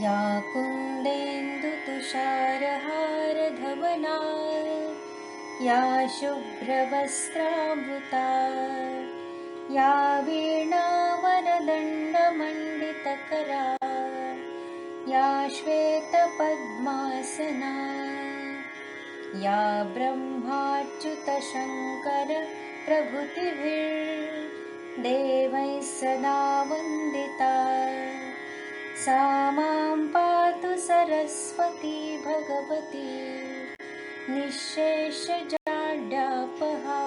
या कुन्देन्दुतुषारहारधवला या शुभ्रवस्त्रामृता या वीणावरदण्डमण्डितकरा या श्वेतपद्मासना या ब्रह्माच्युतशङ्कर प्रभृतिभिर्देवैः सदा वन्दिता सा मां पातु सरस्वती भगवती। निःशेषजाड्यापहा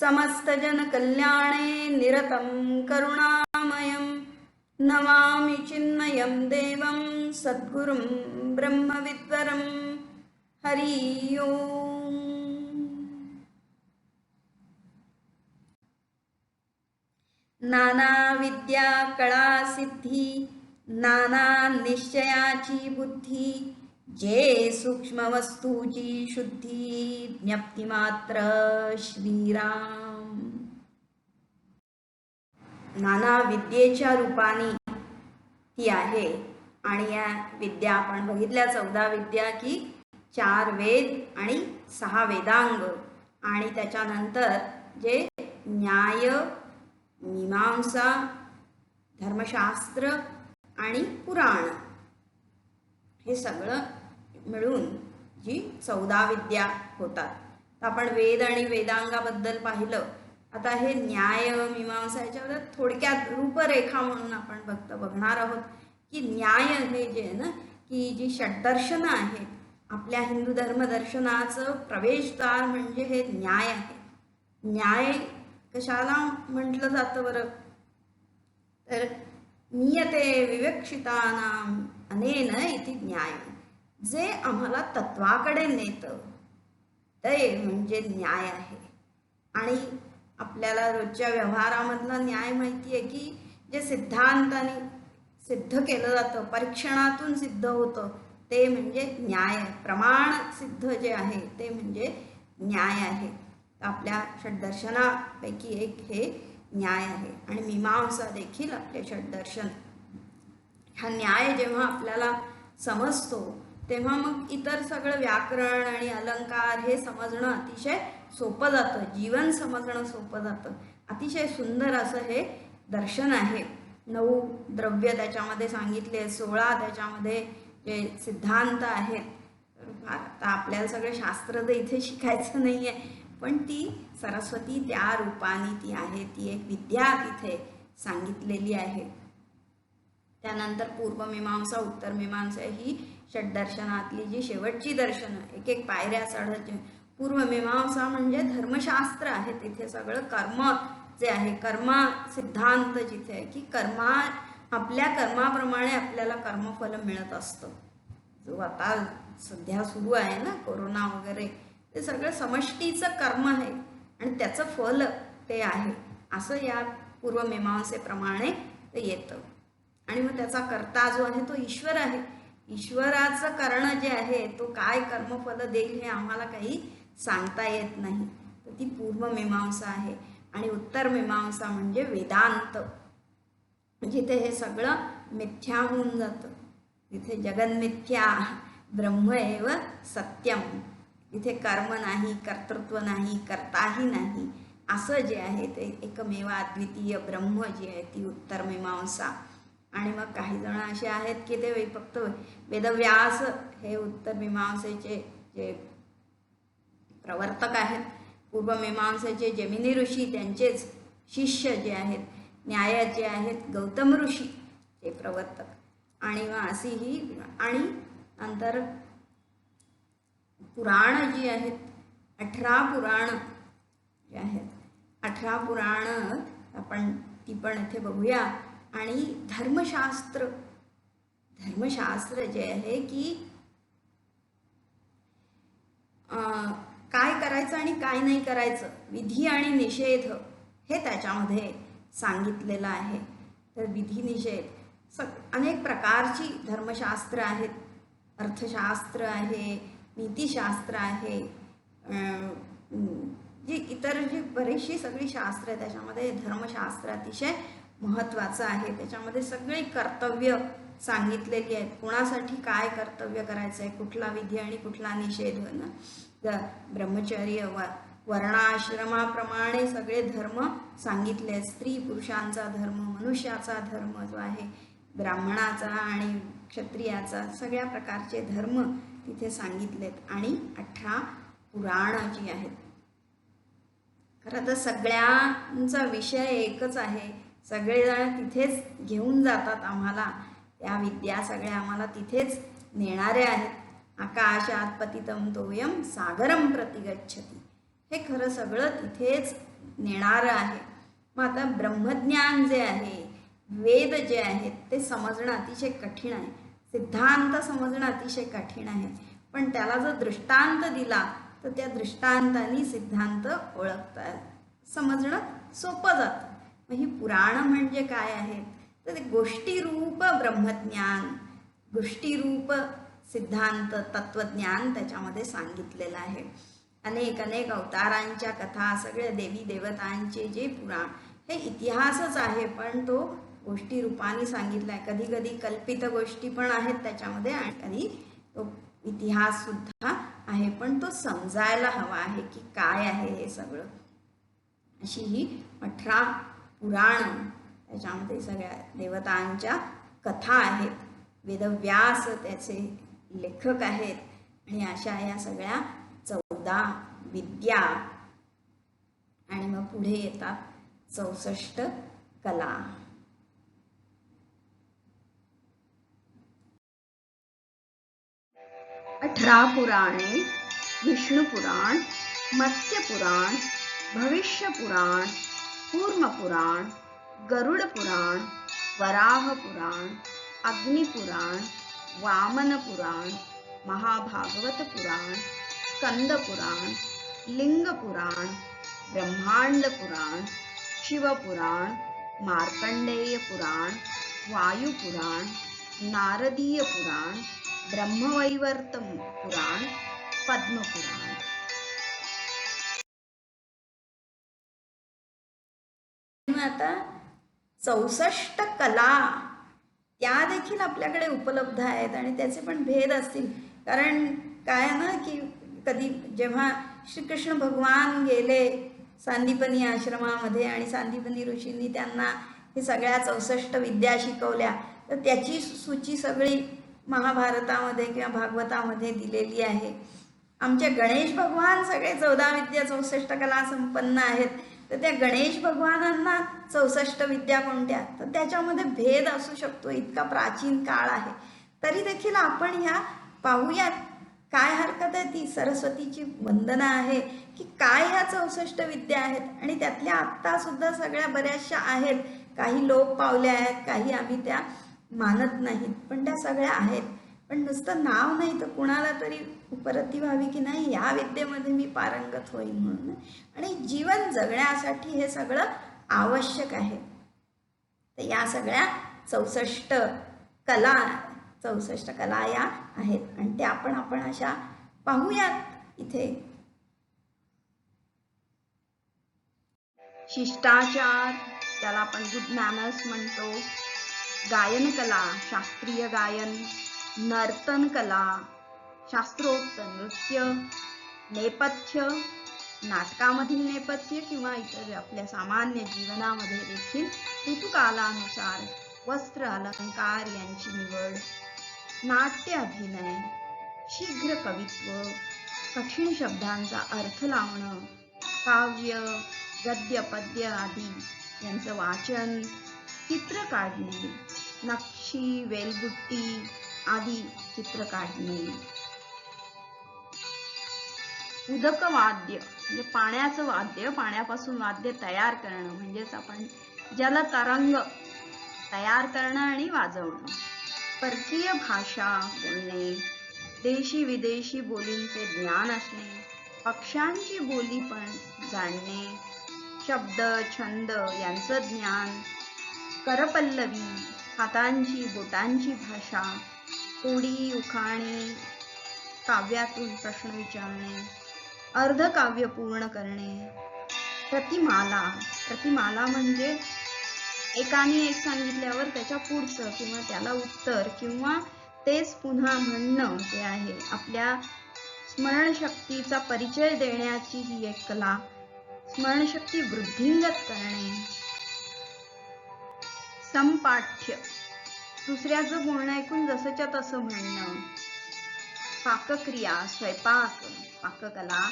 समस्तजनकल्याणे निरतं करुणामयं नमामि चिन्मयं देवं सद्गुरुं ब्रह्मविद्वरं। हरि नानाविद्या कलासिद्धि नानानिश्चयाची बुद्धिः जे सूक्ष्म वस्तूची शुद्धी ज्ञप्ती मात्र श्रीराम. नाना विद्येच्या रूपाने ती आहे. आणि या विद्या आपण बघितल्या चौदा विद्या की चार वेद आणि सहा वेदांग. आणि त्याच्यानंतर जे न्याय मीमांसा धर्मशास्त्र आणि पुराण. हे सगळं मिळून जी चौदा विद्या होतात. तर आपण वेद आणि वेदांगाबद्दल पाहिलं. आता हे न्याय मीमांसा याच्याबद्दल थोडक्यात रूपरेखा म्हणून आपण बघत बघणार आहोत की न्याय हे जे आहे ना की जी षड्दर्शनं आहेत आपल्या हिंदू धर्मदर्शनाचं प्रवेशद्वार म्हणजे हे न्याय आहे. न्याय कशाला म्हटलं जातं बरं? तर नियते विवक्षितानाम अनेन इति न्याय जे आम्हाला तत्वाकडे नेतं ते म्हणजे न्याय आहे. आणि आपल्याला रोजच्या व्यवहारामधला न्याय माहिती आहे की जे सिद्धांताने सिद्ध केलं जातं परीक्षणातून सिद्ध होतं ते म्हणजे न्याय. आहे प्रमाण सिद्ध जे आहे ते म्हणजे न्याय आहे. आपल्या षड्दर्शनापैकी एक हे न्याय आहे. आणि मीमांसा देखील आपले षड्दर्शन हा न्याय जेव्हा आपल्याला समजतो तेव्हा मग इतर सगळं व्याकरण आणि अलंकार हे समजणं अतिशय सोपं जातं. जीवन समजणं सोपं जातं. अतिशय सुंदर असं हे दर्शन आहे. नऊ द्रव्य त्याच्यामध्ये सांगितले सोळा त्याच्यामध्ये जे सिद्धांत आहेत आता आपल्याला सगळं शास्त्र तर इथे शिकायचं नाही आहे पण ती सरस्वती त्या रूपाने ती आहे. ती एक विद्या तिथे सांगितलेली आहे. त्यानंतर पूर्वमीमांसा उत्तरमीमांसा ही षड्दर्शनातली जी शेवटची दर्शनं एक एक पायऱ्या चढत पूर्वमीमांसा म्हणजे धर्मशास्त्र आहे तिथे सगळं कर्म जे आहे कर्मा सिद्धांत जिथे आहे की कर्मा आपल्या कर्माप्रमाणे आपल्याला कर्मफल मिळत असतं. जो आता सध्या सुरू आहे ना कोरोना वगैरे ते सगळं समष्टीचं कर्म आहे आणि त्याचं फल ते आहे. असं या पूर्वमीमांसेप्रमाणे ते येतं. आणि मग त्याचा कर्ता जो आहे तो ईश्वर आहे. ईश्वराचं करणं जे आहे तो काय कर्मफल देईल हे आम्हाला काही सांगता येत नाही. तर ती पूर्वमीमांसा आहे. आणि उत्तर मीमांसा म्हणजे वेदांत. जिथे हे सगळं मिथ्या होऊन जातं. तिथे जगन्मिथ्या ब्रह्म एव सत्यम. इथे कर्म नाही कर्तृत्व नाही कर्ताही नाही असं जे आहे ते एकमेव अद्वितीय ब्रह्म जी आहे ती उत्तर मीमांसा. आणि मग काही जण असे आहेत की ते फक्त वेदव्यास हे उत्तर मीमांसेचे जे प्रवर्तक आहेत पूर्वमीमांसेचे जमिनी ऋषी त्यांचेच शिष्य जे आहेत न्यायाचे आहेत गौतम ऋषी हे प्रवर्तक. आणि मग अशी ही आणि नंतर पुराण जी आहेत अठरा पुराण जे आहेत अठरा पुराण आपण ती पण इथे बघूया. आणि धर्मशास्त्र धर्मशास्त्र जे आहे की काय करायचं आणि काय नाही करायचं विधी आणि निषेध हे त्याच्यामध्ये सांगितलेलं आहे. तर विधी निषेध स अनेक प्रकारची धर्मशास्त्र आहेत. अर्थशास्त्र आहे नीतिशास्त्र आहे जी इतर जी बरीचशी सगळी शास्त्र आहे त्याच्यामध्ये धर्मशास्त्र अतिशय महत्त्वाचं आहे. त्याच्यामध्ये सगळी कर्तव्य सांगितलेली आहेत. कोणासाठी काय कर्तव्य करायचं आहे? कुठला विधी आणि कुठला निषेध? ना? द- ब्रह्मचर्य व वर्णाश्रमाप्रमाणे सगळे धर्म सांगितले आहेत. स्त्री पुरुषांचा धर्म मनुष्याचा धर्म जो आहे ब्राह्मणाचा आणि क्षत्रियाचा सगळ्या प्रकारचे धर्म तिथे सांगितलेत आणि अठरा पुराण जी आहेत. खरं तर सगळ्यांचा विषय एकच आहे. सगळेजण तिथेच घेऊन जातात आम्हाला. त्या विद्या सगळ्या आम्हाला तिथेच नेणारे आहेत. आकाशात पतितम तोयम सागरम प्रतिगच्छती हे खरं सगळं तिथेच नेणारं आहे. मग आता ब्रह्मज्ञान जे आहे वेद जे आहेत ते समजणं अतिशय कठीण आहे. सिद्धांत समजणं अतिशय कठीण आहे. पण त्याला जर दृष्टांत दिला तर त्या दृष्टांतानी सिद्धांत ओळखता समजणं सोपं जातं. मग ही पुराण म्हणजे काय आहेत? तर ते गोष्टीरूप ब्रह्मज्ञान गोष्टीरूप सिद्धांत तत्वज्ञान त्याच्यामध्ये सांगितलेलं आहे. अनेक अनेक अवतारांच्या कथा सगळ्या देवी देवतांचे जे पुराण हे इतिहासच आहे पण तो गोष्टी रूपाने सांगितला आहे कधी कधी कल्पित गोष्टी पण आहेत त्याच्यामध्ये आणि कधी तो इतिहास सुद्धा आहे पण तो समजायला हवा आहे की काय आहे हे सगळं. अशी ही अठरा पुराण त्याच्यामध्ये सगळ्या देवतांच्या कथा आहेत. वेदव्यास त्याचे लेखक आहेत आणि अशा या सगळ्या चौदा विद्या आणि मग पुढे येतात चौसष्ट कला. अठरा पुराणे विष्णुपुराण मत्स्यपुराण भविष्यपुराण कूर्मपुराण गरुडपुराण वराहपुराण अग्निपुराण वामनपुराण महाभागवत पुराण कंद पुराण लिंग पुराण ब्रह्मांड पुराण शिवपुराण मार्कंडेय पुराण वायुपुराण नारदीय पुराण ब्रह्मवैवर्त पुराण पद्मपुराण. मग आता चौसष्ट कला त्या देखील आपल्याकडे उपलब्ध आहेत आणि त्याचे पण भेद असतील. कारण काय ना की कधी जेव्हा श्रीकृष्ण भगवान गेले सांदीपनी आश्रमामध्ये आणि सांदीपनी ऋषींनी त्यांना हे सगळ्या चौसष्ट विद्या शिकवल्या तर त्याची सूची सगळी महाभारतामध्ये किंवा भागवतामध्ये दिलेली आहे. आमचे गणेश भगवान सगळे चौदा विद्या चौसष्ट कला संपन्न आहेत. तर त्या गणेश भगवानांना चौसष्ट विद्या कोणत्या? तर त्याच्यामध्ये भेद असू शकतो. इतका प्राचीन काळ आहे. तरी देखील आपण ह्या पाहूयात. काय हरकत आहे ती? सरस्वतीची वंदना आहे की काय ह्या चौसष्ट विद्या आहेत? आणि त्यातल्या आत्ता सुद्धा सगळ्या बऱ्याचशा आहेत. काही लोप पावल्या आहेत काही आम्ही त्या मानत नाहीत. पण त्या सगळ्या आहेत. पण नुसतं नाव नाही तर कुणाला तरी उपरती व्हावी की नाही या विद्येमध्ये मी पारंगत होईल म्हणून. आणि जीवन जगण्यासाठी हे सगळं आवश्यक आहे. तर या सगळ्या चौसष्ट कला चौसष्ट कला या आहेत. आणि त्या आपण आपण अशा पाहूयात इथे. शिष्टाचार त्याला आपण गुड मॅनर्स म्हणतो. गायन कला शास्त्रीय गायन. नर्तन कला शास्त्रोक्त नृत्य नेपथ्य नाटकामधील नेपथ्य किंवा इतर आपल्या सामान्य जीवनामध्ये देखील ऋतुकालानुसार वस्त्र अलंकार यांची निवड नाट्य अभिनय शीघ्र कवित्व कठीण शब्दांचा अर्थ लावणं काव्य गद्य पद्य आदी यांचं वाचन चित्र काढणे नक्षी वेलबुट्टी आदी चित्र काढणे. उदक वाद्य म्हणजे पाण्याचं वाद्य पाण्यापासून वाद्य तयार करणं म्हणजेच आपण जलतरंग तयार करणं आणि वाजवणं. परकीय भाषा बोलणे देशी विदेशी बोलींचे ज्ञान असणे पक्ष्यांची बोली पण जाणणे शब्द छंद यांचं ज्ञान करपल्लवी हातांची बोटांची भाषा कोडी उखाणे काव्यातून प्रश्न विचारणे अर्धकाव्य पूर्ण करणे. प्रतिमाला प्रतिमाला म्हणजे एकाने एक सांगितल्यावर त्याच्या पुढचं किंवा त्याला उत्तर किंवा तेच पुन्हा म्हणणं जे आहे आपल्या स्मरणशक्तीचा परिचय देण्याची ही एक कला. स्मरणशक्ती वृद्धिंगत करणे. संपाठ्य. दुसऱ्याचं बोलणं ऐकून जसंच्या तसं म्हणणं. पाकक्रिया स्वयंपाक. पाककला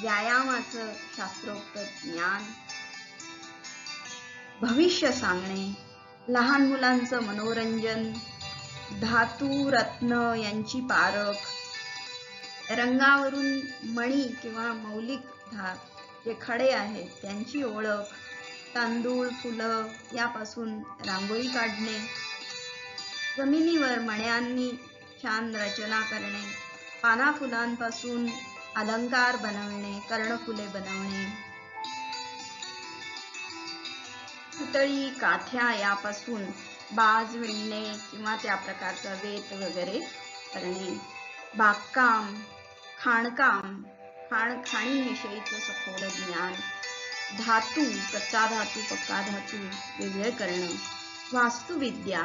व्यायामाचं शास्त्रोक्त ज्ञान. भविष्य सांगणे लहान मुलांचं मनोरंजन. धातू रत्न यांची पारख. रंगावरून मणी किंवा मौलिक धा जे खडे आहेत त्यांची ओळख. तांदूळ फुलं यापासून रांगोळी काढणे. जमिनीवर मण्यांनी छान रचना करणे पाना फुलांपासून अलंकार बनवणे कर्णफुले बनवणे. पुतळी काथ्या यापासून बाज विणणे किंवा त्या प्रकारचा वेत वगैरे करणे. बागकाम खाणकाम खाण खाणीविषयीचं सखोल ज्ञान. धातू कच्चा धातू पक्का धातू वेगळे करणं. वास्तुविद्या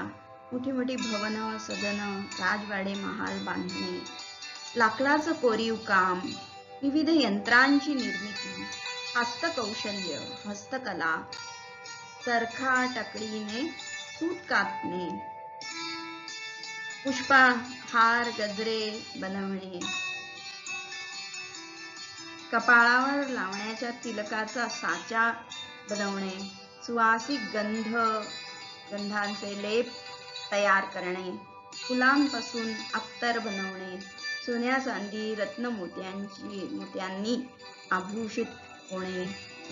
मोठी मोठी भवन सदन राजवाडे महाल बांधणे लाकडाचं कोरीव काम विविध यंत्रांची निर्मिती हस्तकौशल्य हस्तकला चरखा टकडीने सूत कापणे पुष्पा हार गजरे बनवणे. कपाळावर लावण्याच्या तिलकाचा साचा बनवणे. सुवासिक गंध गंधांचे लेप तयार करणे. फुलांपासून अख्तर बनवणे. सोन्या चांदी रत्न मोत्यांची मोत्यांनी आभूषित होणे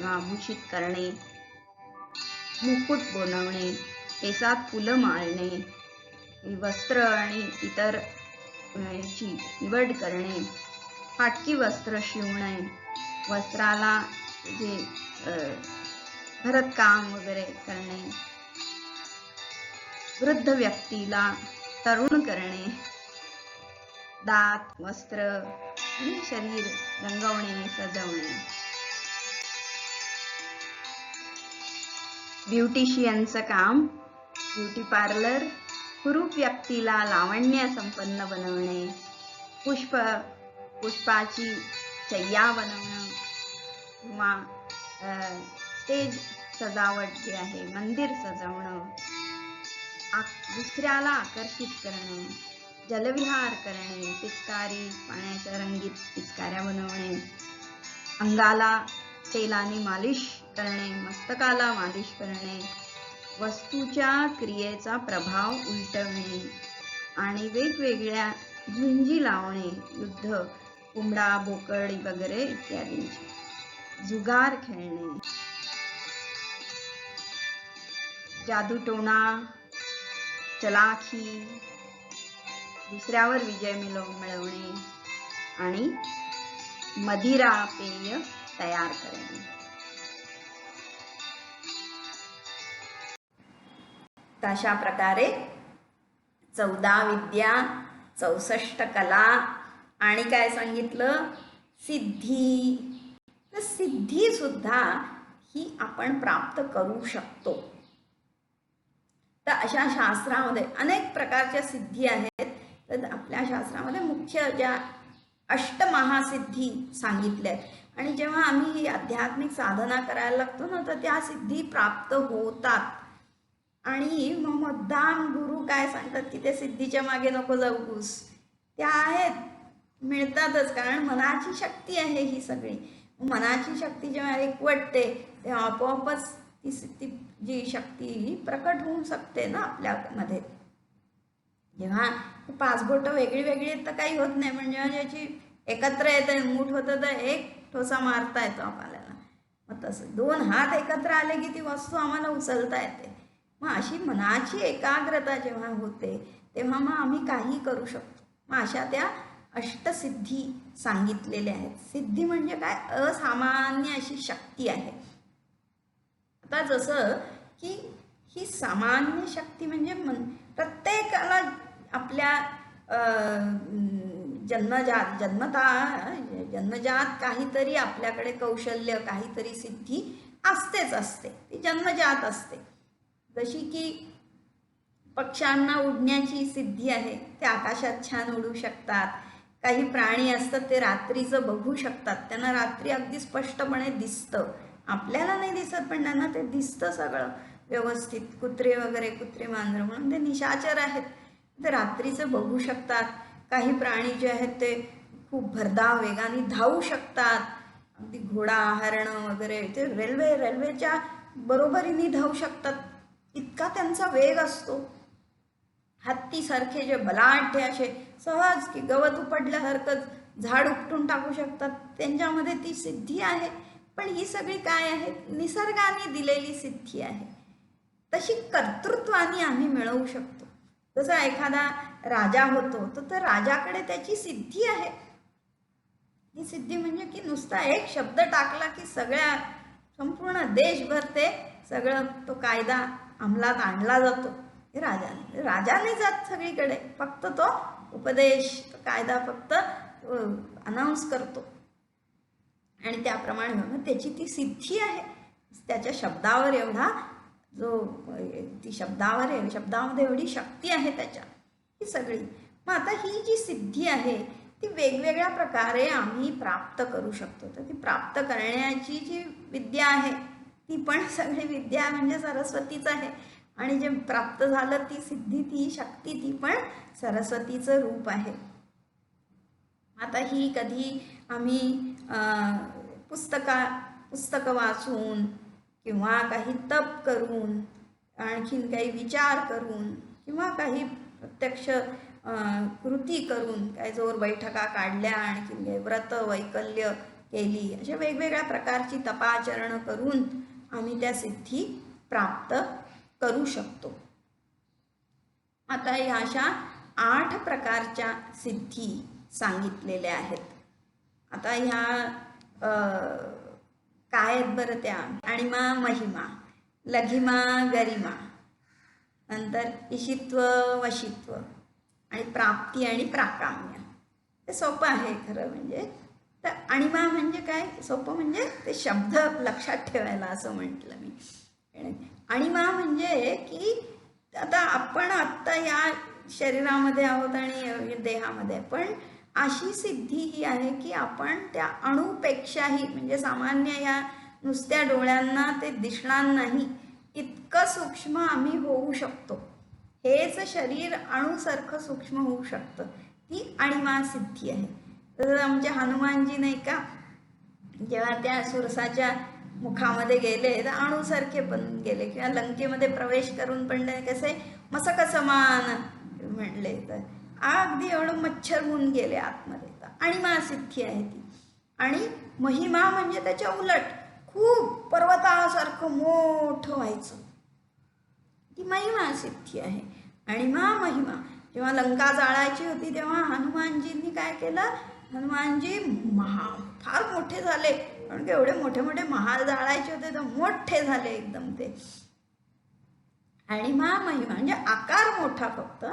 आभूषित करणे. मुकुट बनवणे. केसात फुलं माळणे. वस्त्र आणि इतर ची निवड करणे. फाटकी वस्त्र शिवणे. वस्त्राला जे भरतकाम वगैरे करणे. वृद्ध व्यक्तीला तरुण करणे. दात वस्त्र आणि शरीर रंगवणे सजवणे. ब्युटिशियनचं काम ब्युटी पार्लर कुरूप व्यक्तीला लावण्य संपन्न बनवणे पुष्प पुष्पाची चय्या बनवणं किंवा स्टेज सजावट जे आहे मंदिर सजवणं. दुसऱ्याला आकर्षित करणे जलविहार करणे पिचकारी पाण्याच्या रंगीत पिचकाऱ्या बनवणे अंगाला तेलाने मालिश करणे मस्तकाला मालिश करणे वस्तूच्या क्रियेचा प्रभाव उलटवणे आणि वेगवेगळ्या झुंजी लावणे युद्ध कोंबडा बोकड वगैरे इत्यादींचे. जुगार खेळणे. जादूटोणा चलाखी दुसऱ्यावर विजय मिळव मिळवणे आणि मदिरा पेय तयार करणे. तशा प्रकारे चौदा विद्या चौसष्ट कला आणि काय सांगितलं? सिद्धी. तर सिद्धी सुद्धा ही आपण प्राप्त करू शकतो. तर अशा शास्त्रामध्ये अनेक प्रकारच्या सिद्धी आहेत. तर आपल्या शास्त्रामध्ये मुख्य ज्या अष्टमहासिद्धी सांगितल्या आहेत. आणि जेव्हा आम्ही ही आध्यात्मिक साधना करायला लागतो ना तर त्या सिद्धी प्राप्त होतात. आणि मग मुद्दाम गुरु काय सांगतात की ते सिद्धीच्या मागे नको जाऊस. त्या आहेत. मिळतातच. कारण मनाची शक्ती आहे ही सगळी. मनाची शक्ती जेव्हा एकवटते तेव्हा आपोआपच ती ती जी शक्ती प्रकट होऊ शकते ना आपल्यामध्ये. जेव्हा पाच बोटं वेगळी वेगळी आहेत तर काही होत नाही. पण जेव्हा ज्याची एकत्र येतं मूठ होतं तर एक ठोसा मारता येतो आपल्याला. मग तसं दोन हात एकत्र आले की ती वस्तू आम्हाला उचलता येते. मग अशी मनाची एकाग्रता जेव्हा होते तेव्हा मग आम्ही काही करू शकतो. मग अशा त्या अष्टसिद्धी सांगितलेल्या आहेत. सिद्धी म्हणजे काय? असामान्य अशी शक्ती आहे. आता जसं की ही सामान्य शक्ती म्हणजे मन प्रत्येकाला आपल्या अं, जन्मजात जन्मता जन्मजात काहीतरी आपल्याकडे कौशल्य काहीतरी सिद्धी असतेच असते. ती जन्मजात असते. जशी की पक्ष्यांना उडण्याची सिद्धी आहे ते आकाशात छान उडू शकतात. काही प्राणी असतात ते रात्रीचं बघू शकतात. त्यांना रात्री अगदी स्पष्टपणे दिसतं. आपल्याला नाही दिसत पण त्यांना ते दिसतं सगळं. व्यवस्थित कुत्रे वगैरे कुत्रे मांजरं म्हणून ते निशाचर आहेत. ते रात्रीचं बघू शकतात. काही प्राणी जे आहेत ते खूप भरधाव वेगाने धावू शकतात. अगदी घोडा हरणं वगैरे ते रेल्वे रेल्वेच्या बरोबरीने धावू शकतात. इतका त्यांचा वेग असतो. हत्तीसारखे जे बलाढ्य असे सहज की गवत उपडल्यासारखंच झाड उपटून टाकू शकतात. त्यांच्यामध्ये ती सिद्धी आहे. पण ही सगळी काय आहे निसर्गाने दिलेली सिद्धी आहे. तशी कर्तृत्वाने आम्ही मिळवू शकतो. जसा एखादा राजा होतो तर त्या राजाकडे त्याची सिद्धी आहे. ही सिद्धी म्हणजे की नुसता एक शब्द टाकला की सगळ्या संपूर्ण देशभर ते सगळं तो कायदा अंमलात आणला जातो. हे राजाने राजाने जात सगळीकडे. फक्त तो उपदेश तो कायदा फक्त अनाऊन्स करतो. आणि त्याप्रमाणे मग त्याची ती सिद्धी आहे. त्याच्या शब्दावर एवढा जो ती शब्दावर आहे शब्दामध्ये एवढी शक्ती आहे त्याच्या. ही सगळी. मग आता ही जी सिद्धी आहे ती वेगवेगळ्या प्रकारे आम्ही प्राप्त करू शकतो. तर ती प्राप्त करण्याची जी विद्या आहे ती पण सगळी विद्या म्हणजे सरस्वतीच आहे. आणि जे प्राप्त झालं ती सिद्धी ती शक्ती ती पण सरस्वतीचं रूप आहे. आता ही कधी आम्ही पुस्तका पुस्तकं वाचून किंवा काही तप करून आणखीन काही विचार करून किंवा काही प्रत्यक्ष कृती करून काय जोर बैठका काढल्या आणखीन काही व्रत वैकल्य केली अशा वेगवेगळ्या प्रकारची तपाचरणं करून आम्ही त्या सिद्धी प्राप्त करू शकतो. आता ह्या अशा आठ प्रकारच्या सिद्धी सांगितलेल्या आहेत. आता ह्या काय आहेत बरं त्या? आणिमा महिमा लघिमा गरिमा. नंतर इशित्व वशित्व आणि प्राप्ती आणि प्राकाम्य. ते सोपं आहे खरं म्हणजे. तर अणिमा म्हणजे काय? सोपं म्हणजे ते शब्द लक्षात ठेवायला असं म्हटलं मी. अणिमा म्हणजे की आता आपण आत्ता या शरीरामध्ये आहोत आणि देहामध्ये. पण अशी सिद्धी ही आहे की आपण त्या अणुपेक्षाही म्हणजे सामान्य या नुसत्या डोळ्यांना ते दिसणार नाही इतकं सूक्ष्म आम्ही होऊ शकतो. हेच शरीर अणूसारखं सूक्ष्म होऊ शकतं. ती अणिमा सिद्धी आहे. तर आमच्या हनुमानजी नाही का जेव्हा त्या सुरसाच्या मुखामध्ये गेले तर अणूसारखे पण गेले किंवा लंकेमध्ये प्रवेश करून पण कसे मसकसमान म्हणले तर. अगदी एवढं मच्छर होऊन गेले आतमध्ये. तर अणिमा सिद्धी आहे ती. आणि महिमा म्हणजे त्याच्या उलट. खूप पर्वतासारखं मोठं व्हायचं. ती महिमा सिद्धी आहे. आणि मा महिमा. जेव्हा लंका जाळायची होती तेव्हा हनुमानजींनी काय केलं? हनुमानजी महा फार मोठे झाले. कारण की एवढे मोठे मोठे महाल जाळायचे होते तर मोठे झाले एकदम ते. आणि मा महिमा. म्हणजे आकार मोठा फक्त.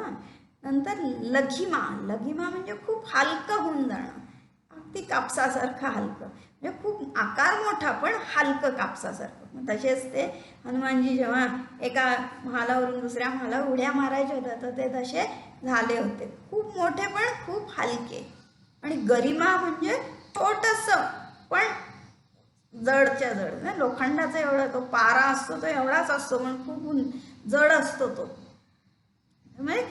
नंतर लघिमा. लघिमा म्हणजे खूप हलकं होऊन जाणं अगदी कापसासारखं हलकं. म्हणजे खूप आकार मोठा पण हलकं कापसासारखं. मग तसेच ते हनुमानजी जेव्हा एका महालावरून दुसऱ्या महाला उड्या मारायच्या होत्या तर ते तसे झाले होते. खूप मोठे पण खूप हलके. आणि गरिमा म्हणजे छोटस पण जडच्या जड. ना लोखंडाचा एवढा तो पारा असतो तो एवढाच असतो पण खूप जड असतो तो. म्हणजे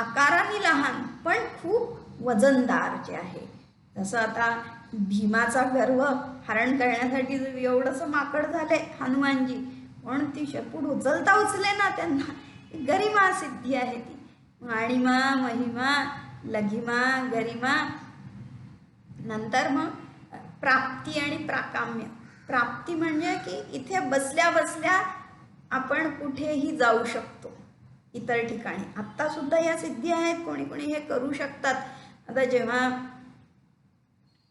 आकाराने लहान पण खूप वजनदार जे आहे. जसं आता भीमाचा गर्व हरण करण्यासाठी एवढंसं माकड झाले हनुमानजी पण ती शपूट उचलता उचले ना त्यांना. गरिमा सिद्धी आहे ती. आणिमा महिमा लघिमा गरिमा. नंतर मग प्राप्ती आणि प्राकाम्य. प्राप्ती म्हणजे की इथे बसल्या बसल्या आपण कुठेही जाऊ शकतो. इतर ठिकाणी. आत्तासुद्धा या सिद्धी आहेत कोणी कोणी हे करू शकतात. आता जेव्हा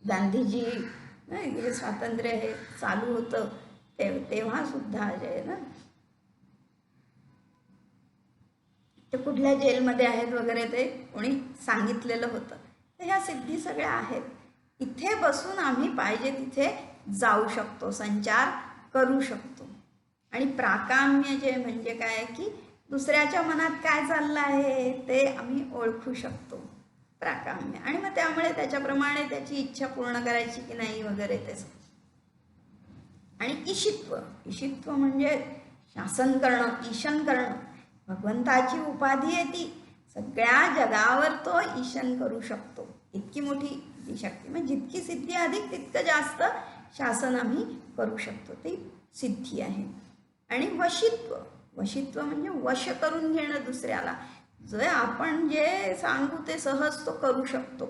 गांधीजी हे स्वातंत्र्य हे चालू होतं ते तेव्हा सुद्धा जे आहे ना ते कुठल्या जेलमध्ये आहेत वगैरे ते कोणी सांगितलेलं होतं. तर ह्या सिद्धी सगळ्या आहेत. इथे बसून आम्ही पाहिजे तिथे जाऊ शकतो संचार करू शकतो. आणि प्राकाम्य जे म्हणजे काय की दुसऱ्याच्या मनात काय चाललं आहे ते आम्ही ओळखू शकतो प्राकाम्य. आणि मग त्यामुळे त्याच्याप्रमाणे त्याची इच्छा पूर्ण करायची की नाही वगैरे तेच आणि ईशित्व. ईशित्व म्हणजे शासन करणं ईशन करणं. भगवंताची उपाधी आहे ती. सगळ्या जगावर तो ईशन करू शकतो. इतकी मोठी ती शक्ती. म्हणजे जितकी सिद्धी अधिक तितकं जास्त शासन आम्ही करू शकतो. ती सिद्धी आहे. आणि वशित्व. वशित्व म्हणजे वश करून घेणं दुसऱ्याला. जे आपण जे सांगू ते सहज तो करू शकतो.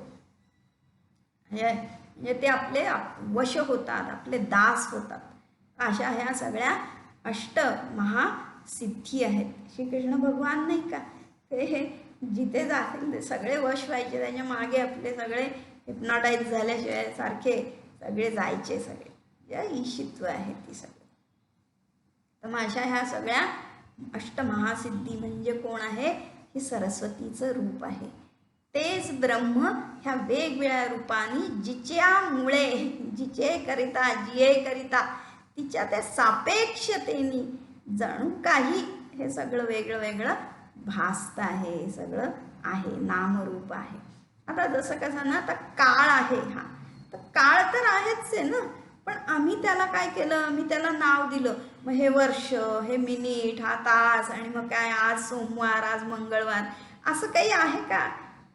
म्हणजे म्हणजे ते आपले वश होतात आपले दास होतात. अशा ह्या सगळ्या अष्ट महासिद्धी आहेत. श्रीकृष्ण भगवान नाही का? ते हे जिथे जातील ते सगळे वश व्हायचे. त्याच्यामागे आपले सगळे हिप्नॉटाईज झाल्याशिवाय सारखे सगळे जायचे सगळे. या ईशित्व आहे ती सगळी. तर मग अशा ह्या सगळ्या अष्टमहासिद्धी म्हणजे कोण आहे? हे सरस्वतीचं रूप आहे. तेच ब्रह्म ह्या वेगवेगळ्या रूपाने जिच्यामुळे जिचे करिता जिये करिता तिच्या त्या सापेक्षतेने जणू काही हे सगळं वेगळं वेगळं भासत आहे हे सगळं आहे नामरूप आहे. आता जसं कसं ना आता काळ आहे हा. तर काळ तर आहेच आहे ना. पण आम्ही त्याला काय केलं? मी त्याला नाव दिलं. मग हे वर्ष हे मिनिट हा तास आणि मग काय आज सोमवार आज मंगळवार. असं काही आहे का?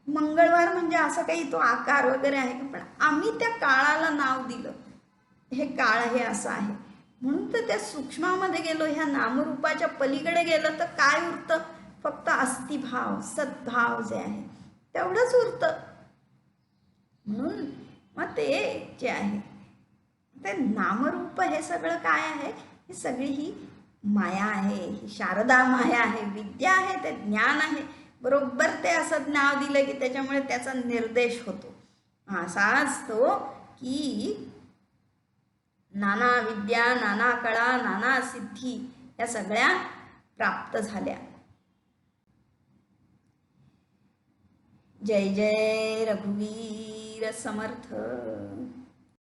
मंगळवार म्हणजे असं काही तो आकार वगैरे आहे का? पण आम्ही त्या काळाला नाव दिलं. हे काळ हे असं आहे. म्हणून तर त्या सूक्ष्मामध्ये गेलो. ह्या नामरूपाच्या पलीकडे गेलं तर काय उरतं? फक्त अस्थिभाव सद्भाव जे आहे तेवढंच उरतं. म्हणून मग ते जे आहे ते नामरूप हे सगळं काय आहे? ही सगळी ही माया आहे ही शारदा माया आहे विद्या आहे ते ज्ञान आहे. बरोबर ते असं नाव दिलं की त्याच्यामुळे त्याचा निर्देश होतो. असा असतो की नाना विद्या नाना कळा नाना सिद्धी या सगळ्या प्राप्त झाल्या. जय जय रघुवीर समर्थ.